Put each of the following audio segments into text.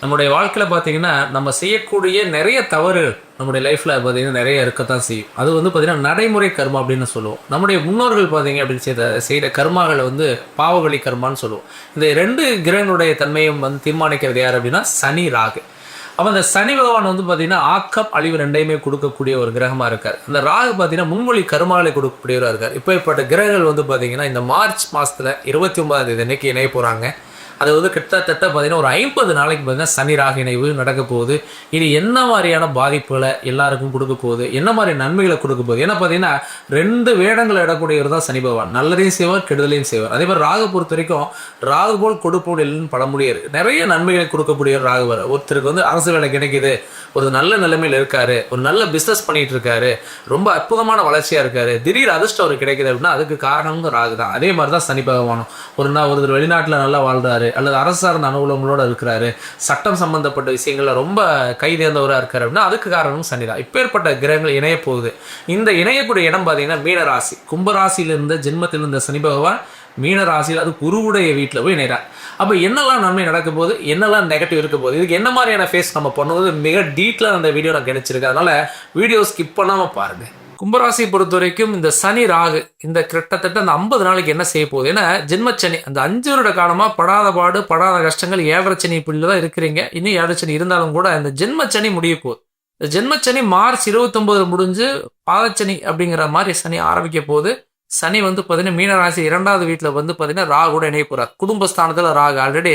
நம்முடைய வாழ்க்கையில் பார்த்தீங்கன்னா நம்ம செய்யக்கூடிய நிறைய தவறு நம்முடைய லைஃப்பில் பார்த்தீங்கன்னா நிறைய இருக்கத்தான் செய்யும். அது வந்து பார்த்தீங்கன்னா நடைமுறை கர்மா அப்படின்னு சொல்லுவோம். நம்முடைய முன்னோர்கள் பார்த்தீங்க அப்படின்னு செய்த செய்த கர்மாகளை வந்து பாவகளி கர்மான்னு சொல்லுவோம். இந்த ரெண்டு கிரகனுடைய தன்மையும் வந்து தீர்மானிக்கிறது யார் அப்படின்னா சனி ராகு. அப்போ அந்த சனி பகவான் வந்து பார்த்தீங்கன்னா ஆக்கம் அழிவு ரெண்டையுமே கொடுக்கக்கூடிய ஒரு கிரகமாக இருக்கார். அந்த ராகு பார்த்தீங்கன்னா முன்மொழி கருமாலை கொடுக்கக்கூடியவராக இருக்கார். இப்போ இப்பட்ட கிரகங்கள் வந்து பார்த்தீங்கன்னா இந்த மார்ச் மாதத்தில் இருபத்தி ஒன்பதாம் தேதி அன்னைக்கு இணைய போகிறாங்க அது வந்து கிட்டத்தட்ட பார்த்தீங்கன்னா ஒரு ஐம்பது நாளைக்கு பார்த்தீங்கன்னா சனி ராக இணைவு நடக்க போகுது. இது என்ன மாதிரியான பாதிப்புகளை எல்லாருக்கும் கொடுக்க போகுது? என்ன மாதிரி நன்மைகளை கொடுக்க போகுது? ஏன்னா பார்த்தீங்கன்னா ரெண்டு வேடங்களை இடக்கூடியவர் தான் சனி பகவான். நல்லதையும் செய்வார் கெடுதலையும் செய்வார். அதே மாதிரி ராகு பொறுத்த வரைக்கும் ராகு போல் கொடுப்போம் இல்லைன்னு நிறைய நன்மைகளை கொடுக்கக்கூடியவர் ராகுவர் ஒருத்தருக்கு வந்து அரசு வேலை கிடைக்குது. ஒரு நல்ல நிலைமையில் இருக்காரு. ஒரு நல்ல பிஸ்னஸ் பண்ணிட்டு இருக்காரு. ரொம்ப அற்புதமான வளர்ச்சியாக இருக்காரு. திடீர் அதிர்ஷ்டம் அவர் கிடைக்குது அப்படின்னா அதுக்கு காரணமும் ராகு தான். அதே மாதிரி தான் சனி பகவானும். ஒரு நாள் ஒருத்தர் வெளிநாட்டில் நல்லா இருக்கிறாரு அல்லது அரசு சார்ந்த அனுகூலங்களோட இருக்கிறாரு சட்டம் சம்பந்தப்பட்ட விஷயங்களில் ரொம்ப கைதேர்ந்தவராக இருக்கார் அப்படின்னா அதுக்கு காரணமும் சனி தான் இப்பேற்பட்ட கிரகங்கள் இணைய போகுது. இந்த இணையக்கூடிய இடம் பார்த்தீங்கன்னா மீனராசி. கும்பராசியிலிருந்த ஜென்மத்தில் இருந்த சனி பகவான் மீன ராசியில் அது குருவுடைய வீட்டில் போய் இணைகிறார் அப்போ என்னெல்லாம் நன்மை நடக்க போகுது? என்னெல்லாம் நெகட்டிவ் இருக்க போகுது? இதுக்கு என்ன மாதிரியான ஃபேஸ் நம்ம பண்ணுவது மிக டீட்டெயிலாக அந்த வீடியோ நான் கிடைச்சிருக்கேன் அதனால் வீடியோ ஸ்கிப் பண்ணாமல் பாருங்கள் கும்பராசியை பொறுத்த வரைக்கும் இந்த சனி ராகு இந்த கிட்டத்தட்ட அந்த ஐம்பது நாளைக்கு என்ன செய்ய போகுது? ஏன்னா ஜென்மச்சனி அந்த அஞ்சு வருட காலமாக படாத பாடு படாத கஷ்டங்கள் ஏவரச்சனி சனி தான் இருக்கிறீங்க. இன்னும் ஏவரச்சனி இருந்தாலும் கூட இந்த ஜென்மச்சனி முடிய போகுது. இந்த ஜென்மச்சனி மார்ச் இருபத்தொம்போது முடிஞ்சு பாதச்சனி அப்படிங்கிற மாதிரி சனி ஆரம்பிக்க போகுது. சனி வந்து பார்த்தீங்கன்னா மீனராசி இரண்டாவது வீட்டில் வந்து பார்த்தீங்கன்னா ராகுட இணைய போகிறார் குடும்பஸ்தானத்தில் ராகு. ஆல்ரெடி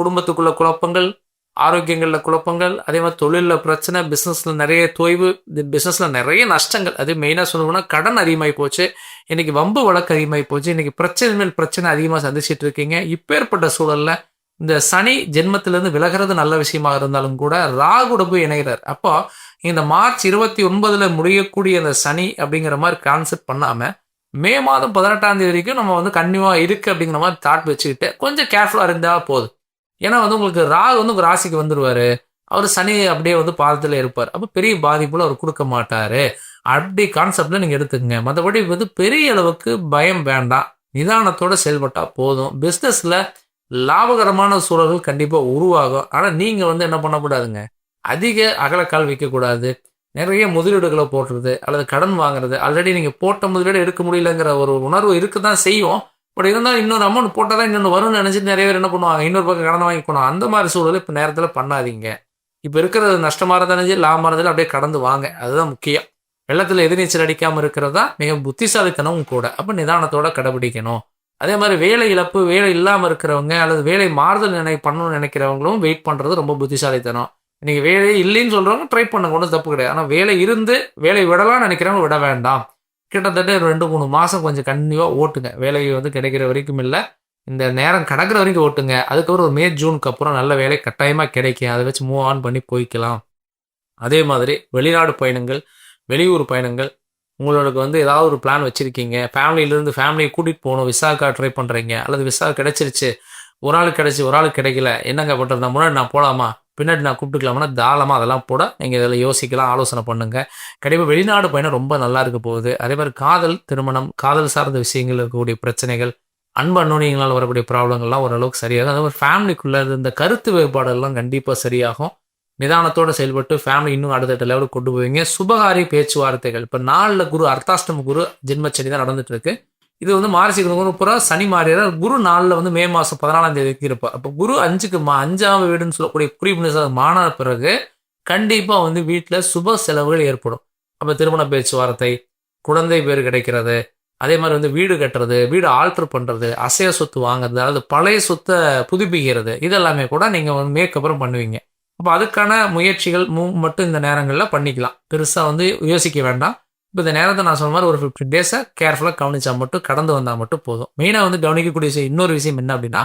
குடும்பத்துக்குள்ள குழப்பங்கள் ஆரோக்கியங்களில் குழப்பங்கள் அதே மாதிரி தொழிலில் பிரச்சனை பிஸ்னஸில் நிறைய தொய்வு பிஸ்னஸில் நிறைய நஷ்டங்கள். அது மெயினாக சொல்லணும்னா கடன் அதிகமாகி போச்சு. இன்றைக்கி வம்பு வழக்கு அதிகமாகி போச்சு. இன்றைக்கி பிரச்சனை மேல் பிரச்சனை அதிகமாக சந்திச்சுட்டு இருக்கீங்க. இப்பேற்பட்ட சூழலில் இந்த சனி ஜென்மத்திலேருந்து விலகிறது நல்ல விஷயமாக இருந்தாலும் கூட ராகுட போய் இணைகிறார். அப்போ இந்த மார்ச் இருபத்தி ஒன்பதில் முடியக்கூடிய அந்த சனி அப்படிங்கிற மாதிரி கான்செப்ட் பண்ணாமல் மே மாதம் பதினெட்டாம் தேதி வரைக்கும் நம்ம வந்து கன்னியூவா இருக்குது அப்படிங்கிற மாதிரி தாட் வச்சுக்கிட்டு கொஞ்சம் கேர்ஃபுல்லாக இருந்தால் போதும். ஏன்னா வந்து உங்களுக்கு ராகு வந்து உங்கள் ராசிக்கு வந்துடுவார் அவர் சனி அப்படியே வந்து பாதத்தில் இருப்பார். அப்போ பெரிய பாதிப்புல அவர் கொடுக்க மாட்டார். அப்படி கான்செப்டில் நீங்கள் எடுத்துக்கங்க. மற்றபடி வந்து பெரிய அளவுக்கு பயம் வேண்டாம். நிதானத்தோட செயல்பட்டால் போதும். பிஸ்னஸில் லாபகரமான சூழல்கள் கண்டிப்பாக உருவாகும். ஆனால் நீங்கள் வந்து என்ன பண்ணக்கூடாதுங்க? அதிக அகலக்கால் வைக்கக்கூடாது. நிறைய முதலீடுகளை போடுறது அல்லது கடன் வாங்குறது. ஆல்ரெடி நீங்கள் போட்ட முதலீடு எடுக்க முடியலங்கிற ஒரு உணர்வு இருக்க தான் செய்யும். பட் இருந்தாலும் இன்னொரு அமௌண்ட் போட்டால் தான் இன்னொன்று வரும்னு நினச்சிட்டு நிறைய பேர் என்ன பண்ணுவாங்க? இன்னொரு பக்கம் கடனை வாங்கிக்கணும் அந்த மாதிரி சூழல் இப்போ நேரத்தில் பண்ணாதீங்க. இப்போ இருக்கிறது நஷ்டமாக இருந்தாலும் லாபமாக இருந்தாலும் அப்படியே கடந்து வாங்க. அதுதான் முக்கியம். வெள்ளத்தில் எதிர்நீச்சல் அடிக்காமல் இருக்கிறதா மிக புத்திசாலித்தனமும் கூட. அப்போ நிதானத்தோட கடைபிடிக்கணும். அதே மாதிரி வேலை இழப்பு வேலை இல்லாமல் இருக்கிறவங்க அல்லது வேலை மாறுதல் நினை பண்ணணும்னு நினைக்கிறவங்களும் வெயிட் பண்ணுறது ரொம்ப புத்திசாலித்தனம். நீங்கள் வேலை இல்லைன்னு சொல்கிறவங்க ட்ரை பண்ணுங்க ஒன்றும் தப்பு கிடையாது. ஆனால் வேலை இருந்து வேலை விடலாம்னு நினைக்கிறவங்க விட வேண்டாம். கிட்டத்தட்ட ரெண்டு மூணு மாதம் கொஞ்சம் கண்டினியூவாக ஓட்டுங்க. வேலை வந்து கிடைக்கிற வரைக்கும் இல்லை. இந்த நேரம் கடக்கிற வரைக்கும் ஓட்டுங்க. அதுக்கப்புறம் ஒரு மே ஜூனுக்கு அப்புறம் நல்ல வேலை கட்டாயமாக கிடைக்கும். அதை வச்சு மூவ் ஆன் பண்ணி போய்க்கலாம். அதே மாதிரி வெளிநாடு பயணங்கள் வெளியூர் பயணங்கள். உங்களுக்கு வந்து ஏதாவது ஒரு பிளான் வச்சுருக்கீங்க. ஃபேமிலியிலேருந்து ஃபேமிலியை கூட்டிகிட்டு போகணும். விசாக்கா ட்ரை பண்ணுறீங்க அல்லது விசா கிடச்சிருச்சு. ஒரு ஆள் கிடைச்சி ஒரு ஆள் கிடைக்கல. என்னங்க பண்ணுறது முன்னாடி நான் போகலாமா பின்னாடி நான் கூப்பிட்டுக்கலாம்னா தாராளமாக அதெல்லாம் போட நீங்கள் இதில் யோசிக்கலாம் ஆலோசனை பண்ணுங்க. கண்டிப்பாக வெளிநாடு பயணம் ரொம்ப நல்லா இருக்க போகுது. அதே மாதிரி காதல் திருமணம் காதல் சார்ந்த விஷயங்கள் இருக்கக்கூடிய பிரச்சனைகள் அன்பு அன்னோனியங்களால் வரக்கூடிய ப்ராப்ளங்கள்லாம் ஓரளவுக்கு சரியாகும். அதே மாதிரி ஃபேமிலிக்குள்ளே இந்த கருத்து வேறுபாடெல்லாம் கண்டிப்பாக சரியாகும். நிதானத்தோட செயல்பட்டு ஃபேமிலி இன்னும் அடுத்தடுத்த லெவலுக்கு கொண்டு போவீங்க. சுபகாரி பேச்சுவார்த்தைகள். இப்போ நாளில் குரு அர்த்தாஷ்டம குரு ஜென்மச்சனி தான் நடந்துட்டு இருக்கு. இது வந்து மார்ச் புறா சனி மாறியார் குரு நாளில் வந்து மே மாதம் பதினாலாம் தேதிக்கு இருப்பார் அப்போ குரு அஞ்சுக்கு மா அஞ்சாவது வீடுன்னு சொல்லக்கூடிய குறிப்பு மாறின பிறகு கண்டிப்பாக வந்து வீட்டில் சுப செலவுகள் ஏற்படும். அப்போ திருமண பேச்சுவார்த்தை குழந்தை பேர் கிடைக்கிறது அதே மாதிரி வந்து வீடு கட்டுறது வீடு ஆல்ட்ரு பண்ணுறது அசைய சொத்து வாங்குறது அதாவது பழைய சொத்தை புதுப்பிக்கிறது இதெல்லாமே கூட நீங்கள் வந்து மேக்கப்புறம் பண்ணுவீங்க. அப்போ அதுக்கான முயற்சிகள் மட்டும் இந்த நேரங்களில் பண்ணிக்கலாம். பெருசாக வந்து யோசிக்க வேண்டாம். இந்த நேரத்தை நான் சொன்ன மாதிரி ஒரு ஃபிஃப்டின் டேஸை கேர்ஃபுல்லாக கவனிச்சா மட்டும் கடந்து வந்தால் மட்டும் போதும். மெயினாக வந்து கவனிக்கக்கூடிய விஷயம் இன்னொரு விஷயம் என்ன அப்படின்னா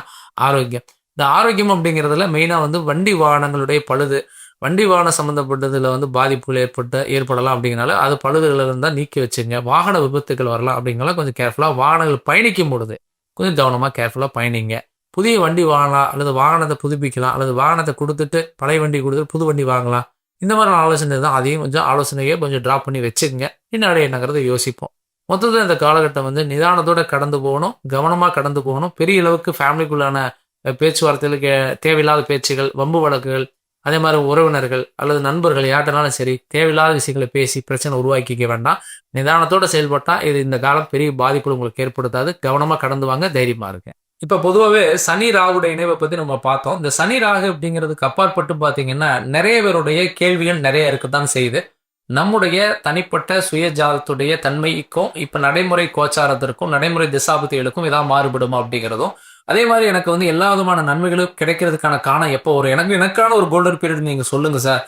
ஆரோக்கியம். இந்த ஆரோக்கியம் அப்படிங்கிறதுல மெயினாக வந்து வண்டி வாகனங்களுடைய பழுது வண்டி வாகனம் சம்மந்தப்பட்டதில் வந்து பாதிப்புகள் ஏற்பட்டு ஏற்படலாம் அப்படிங்கிறனால அது பழுதுகள் இருந்தால் நீக்கி வச்சுங்க. வாகன விபத்துகள் வரலாம் அப்படிங்கிறத கொஞ்சம் கேர்ஃபுல்லாக வாகனங்கள் பயணிக்கும் பொழுது கொஞ்சம் கவனமாக கேர்ஃபுல்லாக பயணிங்க. புதிய வண்டி வாங்கலாம் அல்லது வாகனத்தை புதுப்பிக்கலாம் அல்லது வாகனத்தை கொடுத்துட்டு பழைய வண்டி கொடுத்துட்டு புது வண்டி வாங்கலாம். இந்த மாதிரி ஆலோசனை தான் அதையும் கொஞ்சம் ஆலோசனையே கொஞ்சம் ட்ராப் பண்ணி வச்சுக்கோங்க. பின்னாடி என்னங்கிறத யோசிப்போம். மொத்தத்தில் இந்த காலகட்டம் வந்து நிதானத்தோட கடந்து போகணும் கவனமாக கடந்து போகணும். பெரிய அளவுக்கு ஃபேமிலிக்குள்ளான பேச்சுவார்த்தையில் கே- தேவையில்லாத பேச்சுகள் வம்பு வழக்குகள் அதே மாதிரி உறவினர்கள் அல்லது நண்பர்கள் யார்ட்டனாலும் சரி தேவையில்லாத விஷயங்களை பேசி பிரச்சனை உருவாக்கிக்க வேண்டாம். நிதானத்தோட செயல்பட்டால் இது இந்த காலம் பெரிய பாதிப்புகள் உங்களுக்கு ஏற்படுத்தாது. கவனமாக கடந்து வாங்க தைரியமாக இருக்கேன் இப்போ பொதுவாகவே சனி ராகுடைய இணைவை பற்றி நம்ம பார்த்தோம். இந்த சனி ராகு அப்படிங்கிறதுக்கு அப்பாற்பட்டு பார்த்தீங்கன்னா நிறைய பேருடைய கேள்விகள் நிறைய இருக்குதான் செய்யுது. நம்முடைய தனிப்பட்ட சுயஜாதத்துடைய தன்மைக்கும் இப்போ நடைமுறை கோச்சாரத்திற்கும் நடைமுறை திசாபுத்திகளுக்கும் இதான் மாறுபடுமா அப்படிங்கிறதும். அதே மாதிரி எனக்கு வந்து எல்லா விதமான நன்மைகளும் கிடைக்கிறதுக்கான காரணம் எப்போ ஒரு எனக்கு எனக்கான ஒரு கோல்டன் பீரியட் நீங்க சொல்லுங்க சார்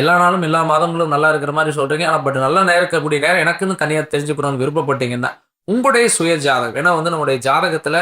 எல்லா நாளும் எல்லா மாதங்களும் நல்லா இருக்கிற மாதிரி சொல்றீங்க. ஆனால் பட் நல்லா நேரம் இருக்கக்கூடிய நேரம் எனக்குன்னு தனியாக தெரிஞ்சுக்கணும்னு விருப்பப்பட்டீங்கன்னா உங்களுடைய சுய ஜாதகம் ஏன்னா வந்து நம்முடைய ஜாதகத்துல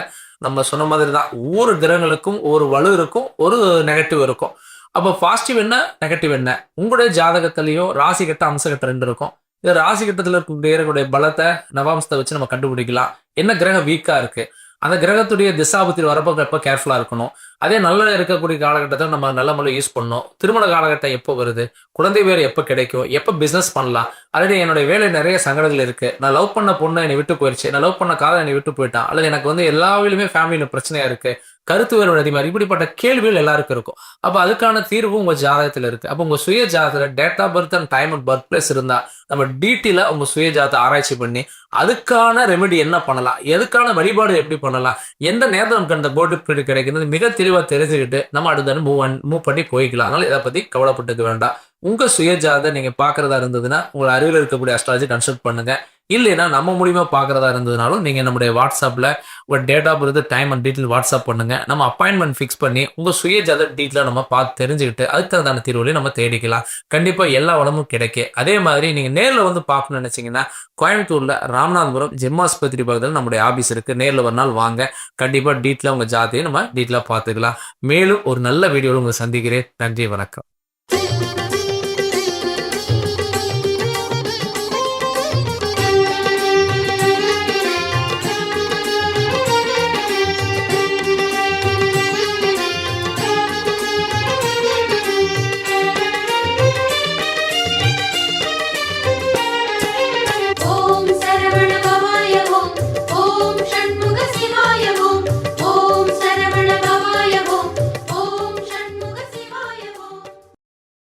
நம்ம சொன்ன மாதிரி தான் ஒவ்வொரு கிரகங்களுக்கும் ஒரு வலு இருக்கும் ஒரு நெகட்டிவ் இருக்கும். அப்போ பாசிட்டிவ் என்ன? நெகட்டிவ் என்ன? உங்களுடைய ஜாதகத்திலையோ ராசி கட்ட அம்ச கட்ட ரெண்டு இருக்கும். இது ராசி கட்டத்தில் இருக்கக்கூடிய பலத்தை நவாம்சத்தை வச்சு நம்ம கண்டுபிடிக்கலாம். என்ன கிரகம் வீக்கா இருக்கு? அந்த கிரகத்துடைய திசாபத்தில் வரப்போ எப்போ கேர்ஃபுல்லாக இருக்கணும். அதே நல்ல இருக்கக்கூடிய காலகட்டத்தில் நம்ம நல்ல முறையில் யூஸ் பண்ணணும். திருமண காலகட்டம் எப்போ வருது? குழந்தை பேர் எப்போ கிடைக்கும்? எப்போ பிஸ்னஸ் பண்ணலாம்? ஆல்ரெடி என்னுடைய வேலை நிறைய சங்கடங்கள் இருக்கு. நான் லவ் பண்ண பொண்ணு என்னை விட்டு போயிடுச்சு நான் லவ் பண்ண காதல் என்னை விட்டு போயிட்டான். அல்லது எனக்கு வந்து எல்லா வேலையுமே ஃபேமிலியில பிரச்சனையா இருக்கு. கருத்து வேறுபாடு அதிகமாக இப்படிப்பட்ட கேள்விகள் எல்லாருக்கும் இருக்கும். அப்போ அதுக்கான தீர்வு உங்கள் ஜாதகத்தில் இருக்கு. அப்போ உங்கள் சுய ஜாதகத்தில் date of birth and time and birth place இருந்தால் நம்ம டீட்டெயிலாக உங்கள் சுய ஜாதகத்தை ஆராய்ச்சி பண்ணி அதுக்கான ரெமெடி என்ன பண்ணலாம்? எதுக்கான வழிபாடு எப்படி பண்ணலாம்? எந்த நேரத்தில் நமக்கு அந்த போர்டு கிடைக்கிறது மிக தெளிவாக தெரிஞ்சுக்கிட்டு நம்ம அடுத்த மூவ் மூவ் பண்ணி போய்க்கலாம். அதனால இதை பத்தி கவலைப்பட்டுக்க வேண்டாம். உங்க சுயஜாதை நீங்கள் நீங்க பாக்குறதா இருந்ததுன்னா உங்க அருகில் இருக்கக்கூடிய அஸ்ட்ராலஜி கன்சல்ட் பண்ணுங்க. இல்லைன்னா நம்ம மூலியமாக பார்க்குறதா இருந்ததுனாலும் நீங்கள் நம்முடைய வாட்ஸ்அப்பில் ஒரு டேட் ஆஃப் இருந்து டைம் அண்ட் டீட்டெயில் வாட்ஸ்அப் பண்ணுங்க. நம்ம அப்பாயின்மெண்ட் ஃபிக்ஸ் பண்ணி உங்கள் சுய ஜத டீட்டெயிலாக நம்ம பார்த்து தெரிஞ்சுக்கிட்டு அதுக்கு தகுந்தான தீர்வுலையும் நம்ம தேடிக்கலாம். கண்டிப்பாக எல்லா வளமும் கிடைக்கும் அதே மாதிரி நீங்கள் நேரில் வந்து பார்க்கணும்னு நினச்சிங்கன்னா கோயம்புத்தூரில் ராமநாதபுரம் ஜெம்மாஸ்பத்திரி பக்கத்தில் நம்முடைய ஆஃபீஸ் இருக்குது நேரில் ஒரு நாள் வாங்க. கண்டிப்பாக டீட்டெயிலாக உங்கள் ஜாதியை நம்ம டீட்டெயிலாக பார்த்துக்கலாம். மேலும் ஒரு நல்ல வீடியோவில் உங்களை சந்திக்கிறேன். நன்றி வணக்கம்.